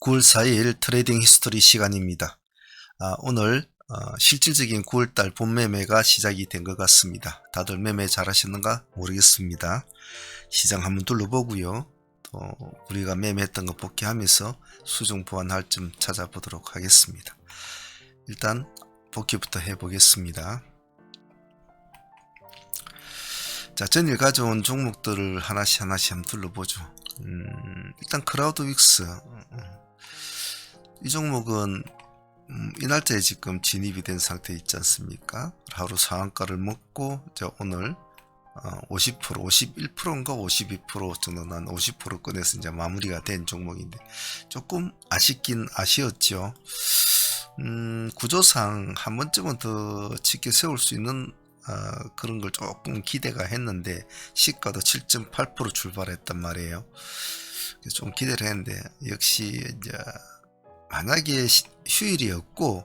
9월 4일 트레이딩 히스토리 시간입니다. 아, 오늘 어, 실질적인 9월달 본매매가 시작이 된 것 같습니다. 다들 매매 잘 하셨는가 모르겠습니다. 시장 한번 둘러보고요. 또 우리가 매매했던 거 복귀하면서 수중 보완할 점 찾아보도록 하겠습니다. 일단 복귀부터 해보겠습니다. 자, 전일 가져온 종목들을 하나씩 하나씩 한번 둘러보죠. 음, 일단 크라우드 윅스. 이 종목은 음, 이날짜에 지금 진입이 된 상태 있지 않습니까? 하루 상한가를 먹고 이제 오늘 어, 50% 51%인가 52% 정도 난 50% 꺼내서 이제 마무리가 된 종목인데 조금 아쉽긴 아쉬웠죠. 음, 구조상 한 번쯤은 더 쉽게 세울 수 있는 어, 그런 걸 조금 기대가 했는데 시가도 7.8% 출발했단 말이에요. 좀 기대를 했는데 역시 이제 만약에 시- 휴일이었고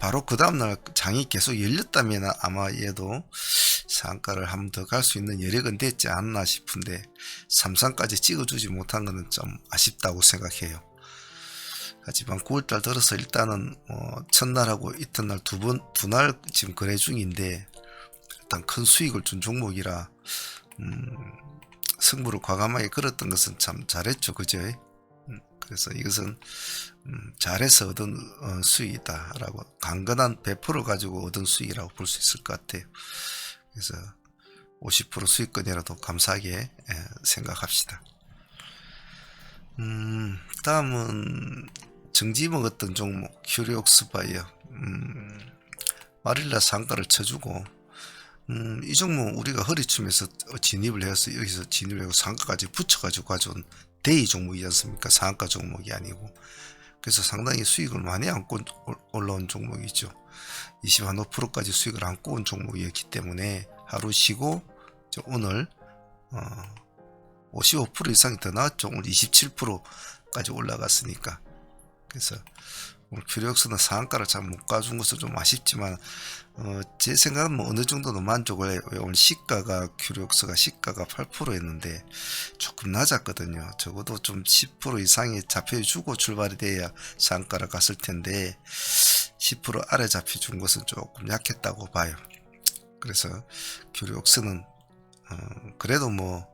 바로 그 다음날 장이 계속 열렸다면 아마 얘도 상가를 한 번 더 갈 수 있는 여력은 됐지 않나 싶은데 삼상까지 찍어주지 못한 것은 좀 아쉽다고 생각해요. 하지만 9월달 들어서 일단은 뭐 첫날하고 이튿날 두 번 두 날 지금 거래 중인데 일단 큰 수익을 준 종목이라 음, 승부를 과감하게 걸었던 것은 참 잘했죠, 그죠? 음, 그래서 이것은 음, 잘해서 얻은 어, 수익이다라고 강건한 배포를 가지고 얻은 수익이라고 볼 수 있을 것 같아요. 그래서 50% 수익권이라도 감사하게 예, 생각합시다. 음, 다음은 정지 먹었던 종목 큐리옥스 바이어 음, 마릴라 상가를 쳐주고 음, 이 종목 우리가 허리춤에서 진입을 해서 여기서 진입을 하고 상가까지 붙여가지고 가져온 대의 종목이지 않습니까? 상가 종목이 아니고 그래서 상당히 수익을 많이 안고 올- 올라온 종목이죠. 25%까지 수익을 안고 온 종목이었기 때문에 하루 쉬고 오늘 어, 55% 이상이 더 나왔죠. 오늘 27%까지 올라갔으니까. 그래서 오늘 큐리옥스는 상한가를 잘 못 가준 것은 좀 아쉽지만 어, 제 생각은 뭐 어느 정도는 만족을 해요. 왜 오늘 시가가 큐리옥스가 시가가 8%였는데 조금 낮았거든요. 적어도 좀 10% 이상이 잡혀주고 출발이 돼야 상가를 갔을 텐데 10% 아래 잡혀준 것은 조금 약했다고 봐요. 그래서 큐리옥스는 어, 그래도 뭐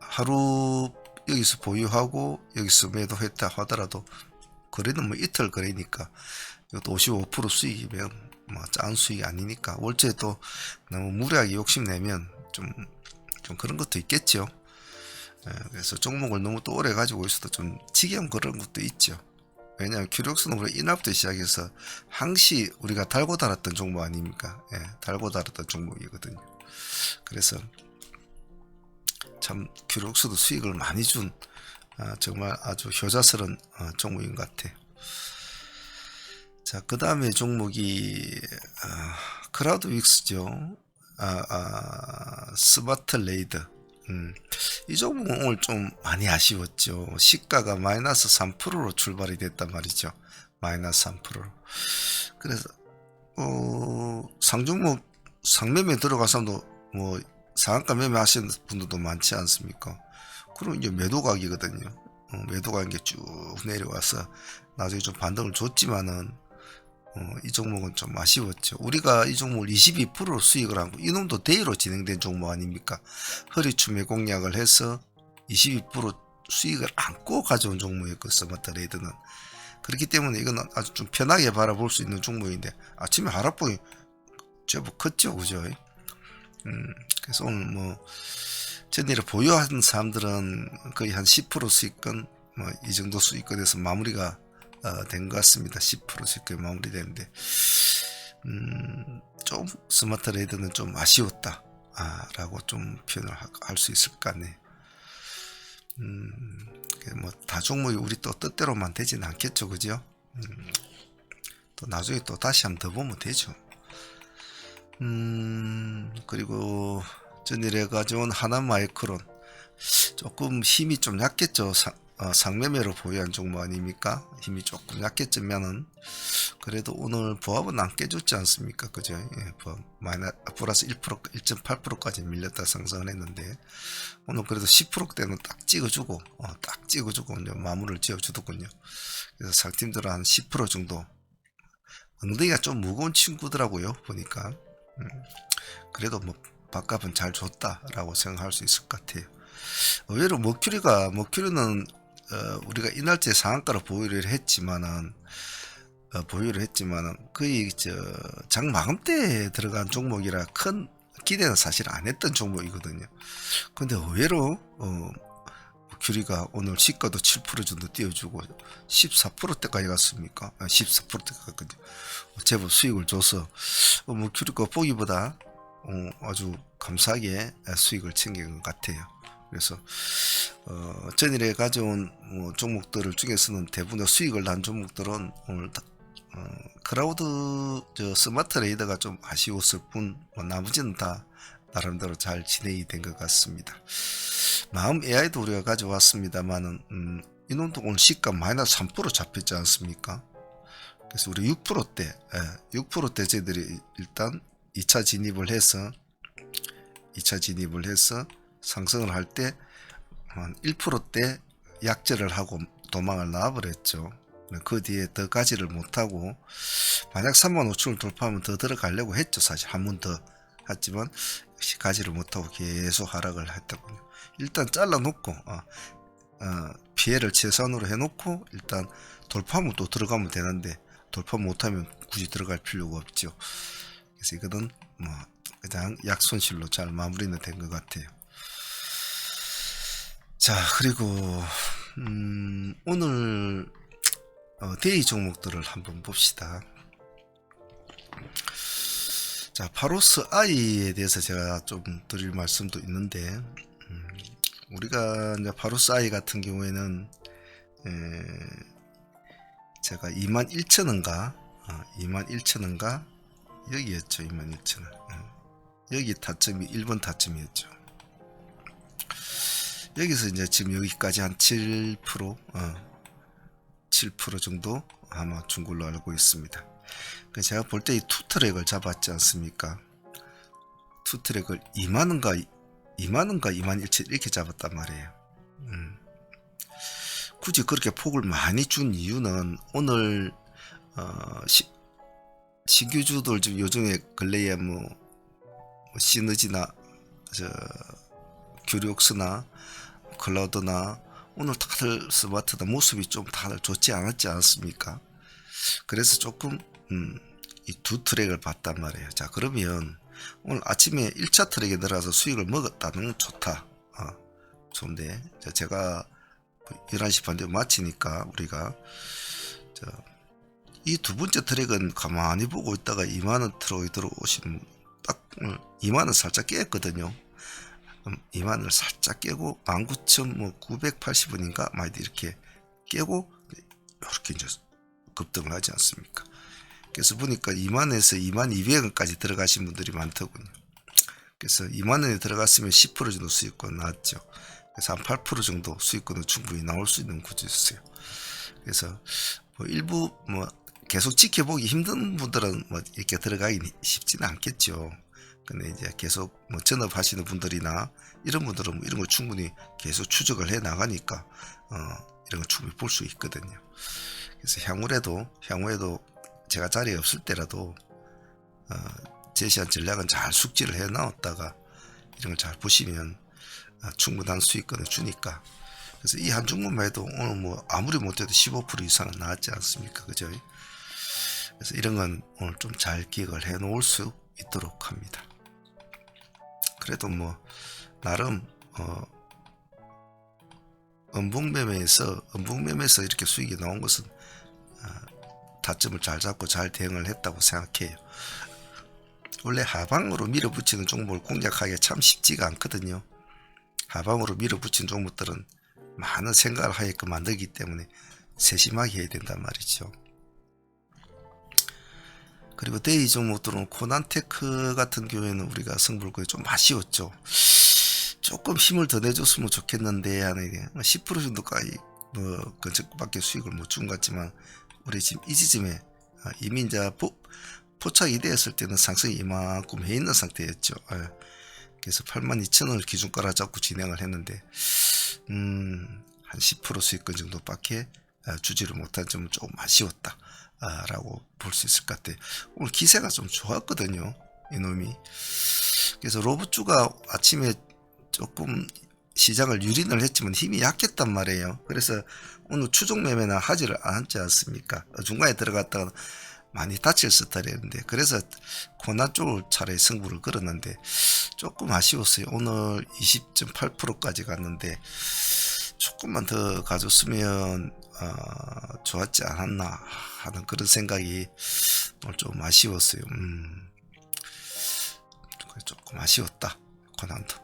하루 여기서 보유하고 여기서 매도했다 하더라도 거래는 뭐 이틀 거래니까 이것도 55% 수익이면 뭐 작은 수익이 아니니까 월초에 또 너무 무리하게 욕심내면 좀, 좀 그런 것도 있겠죠. 예, 그래서 종목을 너무 또 오래 가지고 있어도 좀 지겨운 그런 것도 있죠. 왜냐하면 큐력스는 우리 이날부터 시작해서 항시 우리가 달고 달았던 종목 아닙니까? 예, 달고 달았던 종목이거든요. 그래서 참 큐력스도 수익을 많이 준 아, 정말 아주 효자스러운 어, 종목인 것 같아요. 자, 그 다음에 종목이 아, 크라우드 윅스죠. 아, 아, 스마트 레이드. 음, 이 종목은 오늘 좀 많이 아쉬웠죠. 시가가 마이너스 3%로 출발이 됐단 말이죠. 마이너스 3%로. 그래서 어, 상종목 상매매 들어가서도 뭐 상한가 매매 하시는 분들도 많지 않습니까? 그럼 이제 매도 각이거든요. 어, 매도 각이 쭉 내려와서 나중에 좀 반등을 줬지만은 어, 이 종목은 좀 아쉬웠죠. 우리가 이 종목을 22% 수익을 하고 이놈도 대의로 진행된 종목 아닙니까? 허리춤에 공략을 해서 22% 수익을 안고 가져온 종목이었고 스마트 레이드는 그렇기 때문에 이건 아주 좀 편하게 바라볼 수 있는 종목인데 아침에 하락폭이 제법 컸죠, 그죠? 음, 그래서 오늘 뭐 전일에 보유하는 사람들은 거의 한 10% 수익권 뭐 이 정도 수익권에서 마무리가 어, 된 것 같습니다. 10% 수익권 마무리되는데 음, 좀 스마트 레이드는 좀 아쉬웠다. 아, 라고 좀 표현을 할 수 있을 것 같네. 음, 뭐, 다 종목이 우리 또 뜻대로만 되지는 않겠죠, 그죠? 음, 또 나중에 또 다시 한번 더 보면 되죠. 음, 그리고 전일에 가져온 하나 마이크론. 조금 힘이 좀 약겠죠. 상, 어, 상매매로 보유한 종목 아닙니까? 힘이 조금 약겠지만은 그래도 오늘 보합은 안 깨졌지 않습니까? 그죠? 예, 보합 마이너 플러스 1% 1.8%까지 밀렸다 상승을 했는데 오늘 그래도 10%대는 딱 찍어주고 어, 딱 찍어주고 이제 마무리를 지어주더군요. 그래서 상팀들은 한 10% 정도 엉덩이가 좀 무거운 친구더라고요 보니까 음, 그래도 뭐 밥값은 잘 줬다라고 생각할 수 있을 것 같아요. 의외로 머큐리가 머큐리는 어, 우리가 이날째 상한가로 보유를 했지만은 어, 보유를 했지만은 거의 저장 마감 때 들어간 종목이라 큰 기대는 사실 안 했던 종목이거든요. 근데 의외로 어, 머큐리가 오늘 시가도 7% 정도 띄워주고 14%대까지 갔습니까? 아, 14%대까지 갔거든요. 제법 수익을 줘서 어, 머큐리가 보기보다 어, 아주 감사하게 수익을 챙긴 것 같아요. 그래서 어, 전일에 가져온 뭐 종목들 중에서는 대부분 수익을 난 종목들은 오늘 다, 어, 크라우드 저 스마트 레이더가 좀 아쉬웠을 뿐 뭐 나머지는 다 나름대로 잘 진행이 된 것 같습니다. 마음 AI도 우리가 가져왔습니다만은 음, 이놈도 오늘 시가 마이너스 3% 잡혔지 않습니까? 그래서 우리 6%대 예, 6%대 저희들이 일단 2차 진입을 해서 2차 진입을 해서 상승을 할 때 한 1%대 약절을 하고 도망을 나와버렸죠. 그 뒤에 더 가지를 못하고 만약 3만 5천을 돌파하면 더 들어가려고 했죠. 사실 한 번 더 했지만 역시 가지를 못하고 계속 하락을 했더군요. 일단 잘라놓고 어, 어, 피해를 최소한으로 해놓고 일단 돌파하면 또 들어가면 되는데 돌파 못하면 굳이 들어갈 필요가 없죠. 그래서 이거는 뭐 그냥 약손실로 잘 마무리는 된 것 같아요. 자 그리고 음, 오늘 어, 데이 종목들을 한번 봅시다. 자 파로스 아이에 대해서 제가 좀 드릴 말씀도 있는데 음, 우리가 이제 파로스 아이 같은 경우에는 에, 제가 21,000원가 어, 21,000원가 여기였죠 21,000원 어. 여기 타점이 1번 타점이었죠 여기서 이제 지금 여기까지 한 7% 어, 7% 정도 아마 준 걸로 알고 있습니다. 그 제가 볼 때 이 투트랙을 잡았지 않습니까? 투트랙을 2만원가 2만원가 2만 1천 이렇게 잡았단 말이에요. 음. 굳이 그렇게 폭을 많이 준 이유는 오늘 어, 시, 신규주들 좀 요즘에 근래에 뭐, 뭐 시너지나 저 규력스나 클라우드나 오늘 다들 스마트나 모습이 좀 다들 좋지 않았지 않습니까? 그래서 조금 음, 이 두 트랙을 봤단 말이에요. 자 그러면 오늘 아침에 1차 트랙에 들어가서 수익을 먹었다는 건 좋다. 어, 좋은데 자, 제가 11시 반대 마치니까 우리가 이 두 번째 트랙은 가만히 보고 있다가 2만원 트럭이 들어오신 딱 2만원 살짝 깼거든요. 2만을 살짝 깨고 19,980원인가 많이 이렇게 깨고 이렇게 이제 급등을 하지 않습니까? 그래서 보니까 2만에서 2만 200원까지 들어가신 분들이 많더군요. 그래서 2만 원에 들어갔으면 10% 정도 수익권 나왔죠. 그래서 한 8% 정도 수익권은 충분히 나올 수 있는 구조였어요. 그래서 뭐 일부 뭐 계속 지켜보기 힘든 분들은 뭐 이렇게 들어가기 쉽지는 않겠죠. 근데 이제 계속 뭐 전업하시는 분들이나 이런 분들은 뭐 이런 거 충분히 계속 추적을 해 나가니까 어 이런 거 충분히 볼 수 있거든요. 그래서 향후에도 향후에도 제가 자리에 없을 때라도 어 제시한 전략은 잘 숙지를 해 나왔다가 이런 걸 잘 보시면 어, 충분한 수익권을 주니까 그래서 이한 종목만 해도 오늘 뭐 아무리 못해도 15% 이상은 나왔지 않습니까 그죠 그래서 이런 건 오늘 좀 잘 기억을 해 놓을 수 있도록 합니다 그래도 뭐 나름 어 음봉매매에서 음봉매매에서 이렇게 수익이 나온 것은 어, 타점을 잘 잡고 잘 대응을 했다고 생각해요. 원래 하방으로 밀어붙이는 종목을 공략하기가 참 쉽지가 않거든요. 하방으로 밀어붙인 종목들은 많은 생각을 하게끔 만들기 때문에 세심하게 해야 된단 말이죠. 그리고 데이 종목들은 코난테크 같은 경우에는 우리가 승불구에 좀 아쉬웠죠. 조금 힘을 더 내줬으면 좋겠는데 하는 게10% 정도까지 뭐 근처밖에 수익을 못 준 것 같지만 우리 지금 이 지점에 아, 이제 포, 포착이 되었을 때는 상승이 이만큼 해 있는 상태였죠. 예. 그래서 82,000원을 기준가로 잡고 진행을 했는데 음, 한 10% 수익권 정도밖에 아, 주지를 못한 점은 조금 아쉬웠다. 아, 라고 볼 수 있을 것 같아요. 오늘 기세가 좀 좋았거든요. 이놈이. 그래서 로봇주가 아침에 조금 시장을 유린을 했지만 힘이 약했단 말이에요. 그래서 오늘 추종 매매나 하지를 않지 않습니까? 어, 중간에 들어갔다가 많이 다칠 스타일이었는데 그래서 고난 쪽을 차라리 승부를 걸었는데 조금 아쉬웠어요. 오늘 20.8%까지 갔는데 조금만 더 가졌으면 어, 좋았지 않았나 하는 그런 생각이 오늘 좀 아쉬웠어요. 음, 조금 아쉬웠다. 고난도.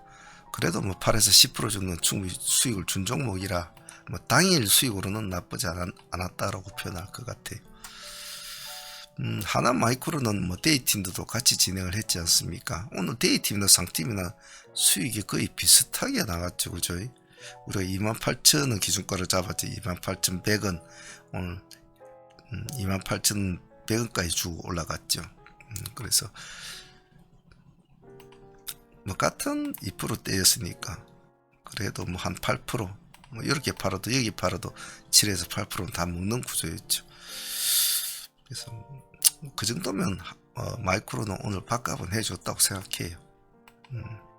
그래도 뭐 8에서 10% 정도 충분히 수익을 준 종목이라 뭐 당일 수익으로는 나쁘지 않, 않았 다라고 표현할 것 같아요. 음, 하나 마이크로는 뭐 데이팀도 같이 진행을 했지 않습니까? 오늘 데이팀이나 상팀이나 수익이 거의 비슷하게 나갔죠, 그죠? 우리가 28,000원 기준가를 잡았지, 28,100원 오늘 음, 28,100원까지 주고 올라갔죠. 음, 그래서 뭐 같은 2%대였으니까 그래도 뭐 한 8%뭐 이렇게 팔아도 여기 팔아도 7에서 8%는 다 먹는 구조였죠. 그래서 뭐그 정도면 어, 마이크로는 오늘 밥값은 해줬다고 생각해요. 음.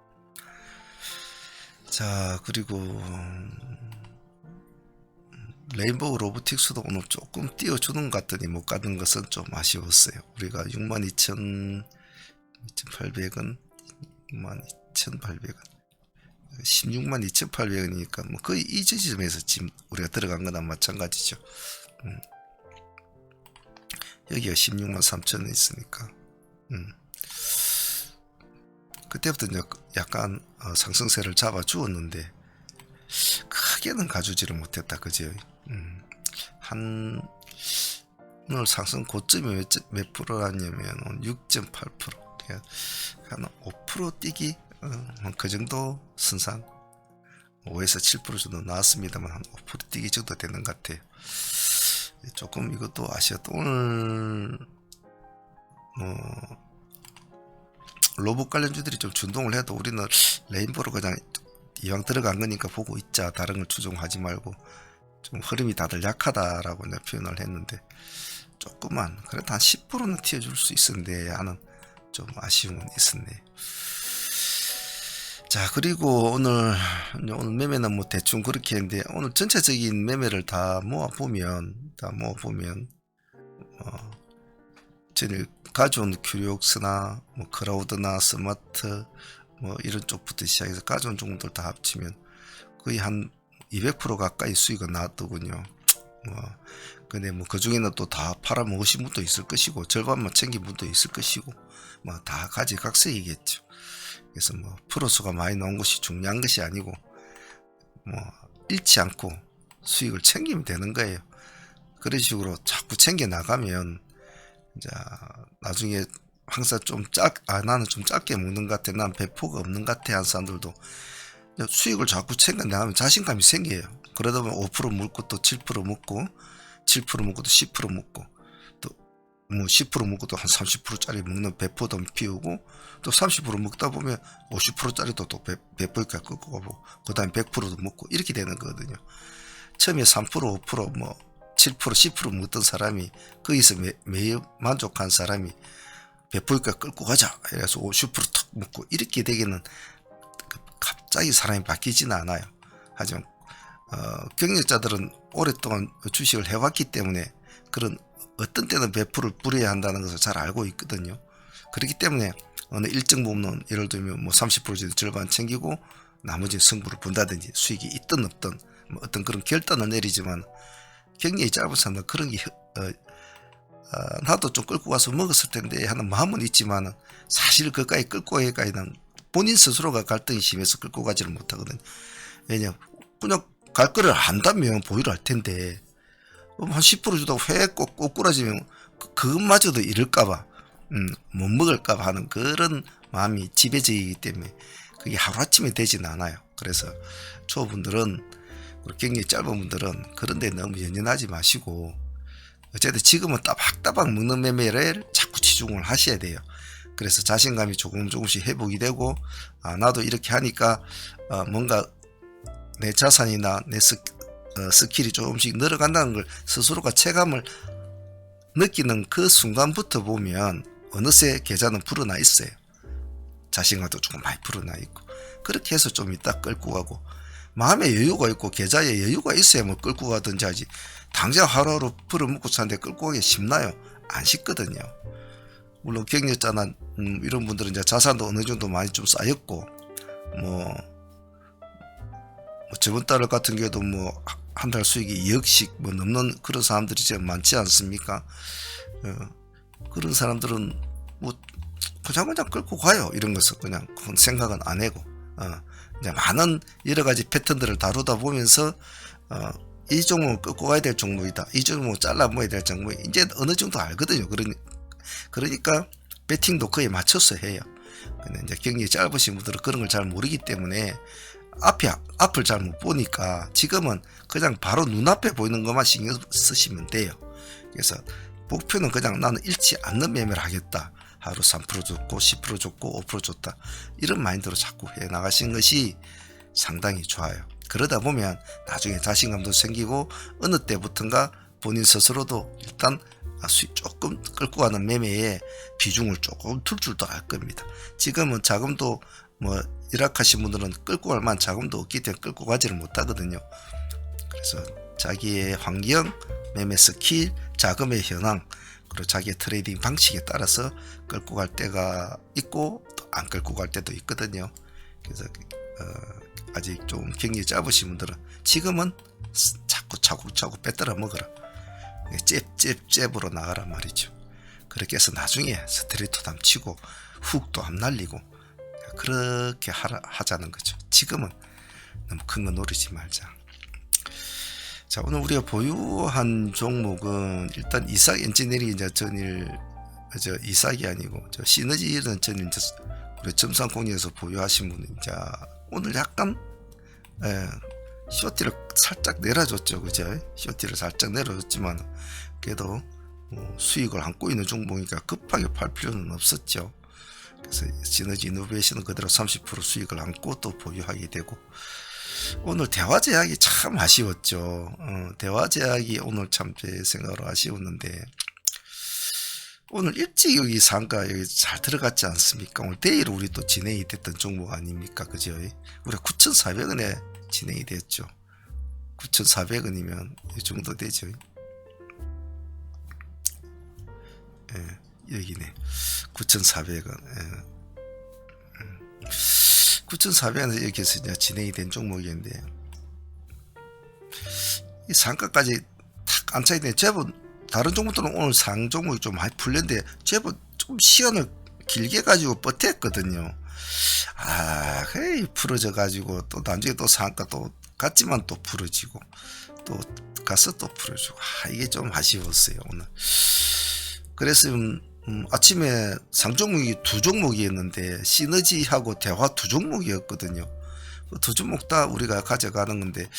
자 그리고 음, 레인보우 로보틱스도 오늘 조금 띄워주는 것 같더니 못 가는 것은 좀 아쉬웠어요. 우리가 62,000 2,800원 62,800원 16만 2,800원이니까 뭐 거의 이 지점에서 지금 우리가 들어간 거나 마찬가지죠. 음. 여기가 16만 3천 원 있으니까 음. 그때부터 이제 약간 어, 상승세를 잡아 주었는데 크게는 가주지를 못했다 그죠 음. 한 오늘 상승 고점이 몇, 몇 프로라냐면 6.8% 그러니까 한5% 뛰기 어, 그 정도 선상 5에서 7% 정도 나왔습니다만 한 5% 뛰기 정도 되는 것 같아요 조금 이것도 아쉬웠다. 오늘 뭐 로봇 관련주들이 좀 준동을 해도 우리는 레인보로 그냥 이왕 들어간 거니까 보고 있자 다른 걸 추종하지 말고 좀 흐름이 다들 약하다라고 내가 표현을 했는데 조금만 그래도 한 10%는 튀어줄 수 있었는데 하는 좀 아쉬움은 있었네. 자 그리고 오늘 오늘 매매는 뭐 대충 그렇게 했는데 오늘 전체적인 매매를 다 모아 보면 다 모아 보면 어 전에 가져온 큐리옥스나 뭐 크라우드나 스마트 뭐 이런 쪽부터 시작해서 가져온 종목들 다 합치면 거의 한 200% 가까이 수익은 나왔더군요. 뭐 근데 뭐 그 중에는 또 다 팔아먹으신 분도 있을 것이고 절반만 챙긴 분도 있을 것이고 뭐 다 가지각색이겠죠. 그래서 뭐 프로수가 많이 나온 것이 중요한 것이 아니고 뭐 잃지 않고 수익을 챙기면 되는 거예요. 그런 식으로 자꾸 챙겨 나가면 이제 나중에 항상 좀 작, 아 나는 좀 작게 먹는 것 같아, 난 배포가 없는 것 같아 한 사람들도 수익을 자꾸 챙겨 나가면 자신감이 생겨요. 그러다 보면 5% 먹고 또 7% 먹고 7% 먹고 또 10% 먹고 뭐10% 먹고도 한 30%짜리 먹는 배포도 피우고 또 30% 먹다 보면 50%짜리도 또 배, 배포니까 끄고 그 다음에 100%도 먹고 이렇게 되는 거거든요. 처음에 3% 5%뭐 7% 10% 먹던 사람이 거기서 매, 매일 만족한 사람이 배포니까 끌고 가자 이래서 50%탁 먹고 이렇게 되기는 그 갑자기 사람이 바뀌지는 않아요. 하지만 어, 경력자들은 오랫동안 주식을 해왔기 때문에 그런 어떤 때는 배포를 뿌려야 한다는 것을 잘 알고 있거든요. 그렇기 때문에 어느 일정 부분은 예를 들면 뭐 30% 절반 챙기고 나머지 승부를 본다든지 수익이 있든 없든 뭐 어떤 그런 결단을 내리지만 경력이 짧은 사람은 그런 게 어, 어, 나도 좀 끌고 가서 먹었을 텐데 하는 마음은 있지만 사실 그까지 끌고 가기까지는 본인 스스로가 갈등이 심해서 끌고 가지를 못하거든요. 왜냐 그냥 갈 거를 안다면 보유를 할 텐데 한 10% 주다가 회꼭 꼬꾸라지면 그, 그것마저도 잃을까봐 음, 못 먹을까봐 하는 그런 마음이 지배적이기 때문에 그게 하루아침에 되진 않아요. 그래서 초보분들은 경력이 짧은 분들은 그런데 너무 연연하지 마시고 어쨌든 지금은 따박따박 먹는 매매를 자꾸 치중을 하셔야 돼요. 그래서 자신감이 조금 조금씩 회복이 되고 아 나도 이렇게 하니까 어, 뭔가 내 자산이나 내 스, 어, 스킬이 조금씩 늘어간다는 걸 스스로가 체감을 느끼는 그 순간부터 보면 어느새 계좌는 불어나 있어요. 자신감도 조금 많이 불어나 있고 그렇게 해서 좀 이따 끌고 가고 마음에 여유가 있고 계좌에 여유가 있어야 뭐 끌고 가든지 하지 당장 하루하루 풀어먹고 사는데 끌고 가기 쉽나요? 안 쉽거든요. 물론 경력자나 음, 이런 분들은 이제 자산도 어느 정도 많이 좀 쌓였고 뭐, 뭐 저번 달 같은 경우도 뭐 한 달 수익이 2억씩 뭐 넘는 그런 사람들이 지금 많지 않습니까? 어, 그런 사람들은 뭐 그냥 그냥 끌고 가요 이런 것을 그냥 그건 생각은 안 해고 어, 많은 여러 가지 패턴들을 다루다 보면서 어, 이 종목은 끌고 가야 될 종목이다. 이 종목은 잘라 모아야 될 종목이 이제 어느 정도 알거든요. 그러니 그러니까 배팅도 거의 맞춰서 해요. 근데 이제 경력이 짧으신 분들은 그런 걸 잘 모르기 때문에 앞에 앞을 잘 못 보니까 지금은 그냥 바로 눈앞에 보이는 것만 신경 쓰시면 돼요. 그래서 목표는 그냥 나는 잃지 않는 매매를 하겠다. 하루 3% 줬고 10% 줬고 5% 줬다. 이런 마인드로 자꾸 해 나가시는 것이 상당히 좋아요. 그러다 보면 나중에 자신감도 생기고 어느 때부턴가 본인 스스로도 일단 아, 수익 조금 끌고 가는 매매에 비중을 조금 둘 줄도 알 겁니다. 지금은 자금도 뭐 일학하신 분들은 끌고 갈 만한 자금도 없기 때문에 끌고 가지를 못하거든요. 그래서 자기의 환경, 매매 스킬, 자금의 현황, 그리고 자기의 트레이딩 방식에 따라서 끌고 갈 때가 있고 또 안 끌고 갈 때도 있거든요. 그래서 어, 아직 좀 경력이 짧으신 분들은 지금은 스- 자꾸 차곡차곡 빼들어 먹어라. 잽잽잽으로 나가란 말이죠. 그렇게 해서 나중에 스트레이트 담치고 훅도 안 날리고 그렇게 하라, 하자는 거죠. 지금은 너무 큰 거 노리지 말자. 자 오늘 우리가 보유한 종목은 일단 이삭 엔지니어링 이제 전일 저 이삭이 아니고 저 시너지는 전일 이제 우리 점상공리에서 보유하신 분은 이제 오늘 약간 예, 쇼티를 살짝 내려줬죠. 그죠? 쇼티를 살짝 내려줬지만 그래도 뭐 수익을 안고 있는 종목이니까 급하게 팔 필요는 없었죠. 그래서 시너지 이노베이션은 그대로 30% 수익을 안고 또 보유하게 되고 오늘 대화 제약이 참 아쉬웠죠. 어, 대화 제약이 오늘 참 제 생각으로 아쉬웠는데 오늘 일찍 여기 상가 여기 잘 들어갔지 않습니까? 오늘 데이로 우리 또 진행이 됐던 종목 아닙니까? 그죠? 우리 9,400원에 진행이 됐죠. 9,400원이면 이 정도 되죠. 예, 여기네. 9,400원. 예. 9,400원에서 이렇게 해서 이제 진행이 된 종목이었는데 이 상가까지 탁 안착이 된 제법 다른 종목들은 오늘 상 종목이 좀 많이 풀렸는데 제법 좀 시간을 길게 가지고 버텼거든요. 아, 그래 풀어져 가지고 또 나중에 또 상가 또 갔지만 또 풀어지고 또 가서 또 풀어주고 아, 이게 좀 아쉬웠어요 오늘. 그래서 음, 음, 아침에 상 종목이 두 종목이었는데 시너지하고 대화 두 종목이었거든요. 그두 종목 다 우리가 가져가는 건데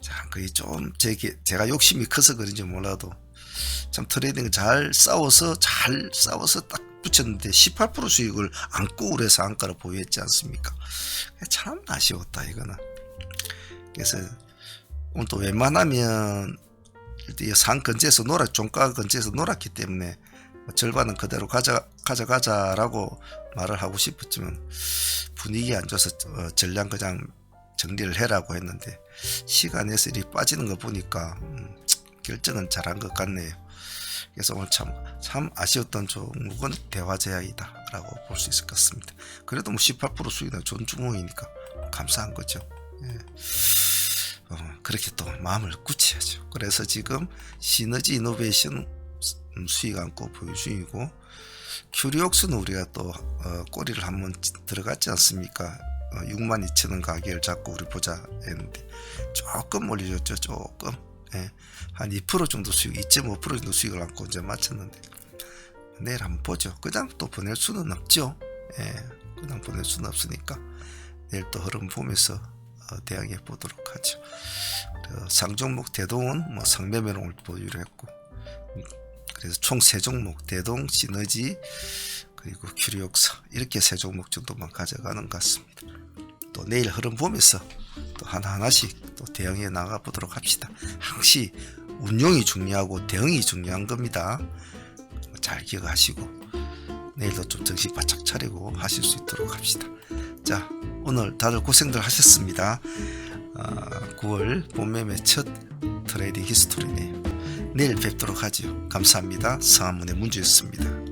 자 그게 좀 제게 제가 욕심이 커서 그런지 몰라도 참 트레이딩 잘 싸워서 잘 싸워서 딱 붙였는데 18% 수익을 안고 그래서 상가를 보유했지 않습니까? 참 아쉬웠다 이거는. 그래서 오늘 또 웬만하면 일단 상 근처에서 놀아 종가 근처에서 놀았기 때문에 뭐 절반은 그대로 가져 가져가자라고 말을 하고 싶었지만 분위기 안 좋아서 어, 전량 그냥 정리를 해라고 했는데 시간에서 이리 빠지는 거 보니까 음, 결정은 잘한 것 같네요. 그래서 오늘 참, 참 아쉬웠던 종목은 대화제약이다 라고 볼 수 있을 것 같습니다. 그래도 뭐 18% 수익은 좋은 종목이니까 감사한 거죠. 예. 어, 그렇게 또 마음을 굳혀야죠. 그래서 지금 시너지 이노베이션 음, 수익 안고 보유 중이고 큐리옥스는 우리가 또 어, 꼬리를 한번 찌- 들어갔지 않습니까? 어, 62,000원 가격을 잡고 우리 보자 했는데 조금 올려줬죠? 조금. 예, 한2% 정도 수익 2.5% 정도 수익을 안고 이제 마쳤는데 내일 한번 보죠. 그냥 또 보낼 수는 없죠. 예, 그냥 보낼 수는 없으니까 내일 또 흐름 보면서 어, 대응해 보도록 하죠. 그 상종목 대동은 뭐 상매매로 오늘 보유를 했고 그래서 총 세 종목 대동, 시너지 그리고 큐리옥사 이렇게 세 종목 정도만 가져가는 것 같습니다. 또 내일 흐름 보면서 또 하나하나씩 또 대응해 나가 보도록 합시다. 항시 운용이 중요하고 대응이 중요한 겁니다. 잘 기억하시고 내일도 좀 정신 바짝 차리고 하실 수 있도록 합시다. 자 오늘 다들 고생들 하셨습니다. 아, 9월 본매매 첫 트레이딩 히스토리네요. 내일 뵙도록 하지요. 감사합니다. 성한문의 문주였습니다.